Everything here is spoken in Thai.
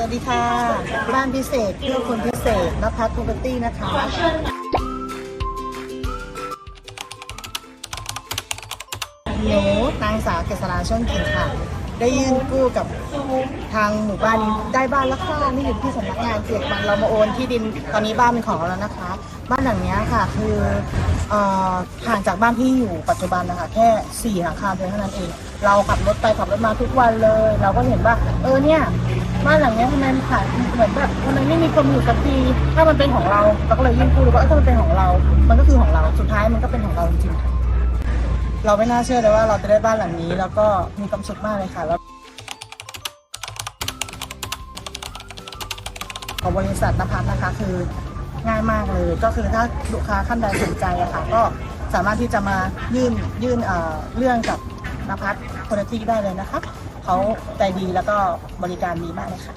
วัสดีค่ะ บ้านพิเศษเพื่อคนพิเศษนภัสทูเบตี้นะคะ หนูนางสาวเกษราช่วงกิ่งค่ะ ได้ยื่นกู้กับทางหมู่บ้านได้บ้านแล้วค่ะนี่อยู่ที่สำนักงานเจ็ดวันเรามาโอนที่ดินตอนนี้บ้านเป็นของเราแล้วนะคะ บ้านหลังนี้ค่ะคือเอ่อห่างจากบ้านที่อยู่ปัจจุบันนะคะแค่สี่หลังคาเพียงเท่านั้นเองเราขับรถไปขับรถมาทุกวันเลย เราก็เห็นว่าเออเนี่ย บ้านหลังเนี้ยทำไมมันขายเหมือนแบบทำไมไม่มีคนอยู่สักทีถ้ามันเป็นของเราเราก็เลยยื่นกู้ดูว่าเออถ้ามันเป็นของเรา มันก็คือของเราสุดท้ายมันก็เป็นของเราจริงๆค่ะเราไม่น่าเชื่อเลยว่าเราจะได้บ้านหลังนี้ แล้วก็มีความสุขมากเลยค่ะแล้วของบริษัทนภัสนะคะคือง่ายมากเลยก็คือถ้าลูกค้าท่านใดสนใจอะค่ะก็สามารถที่จะมายื่นยื่นเอ่อเรื่องกับนภัสคุณภาพได้เลยนะคะ เขาใจดีแล้วก็บริการดีมากเลยค่ะ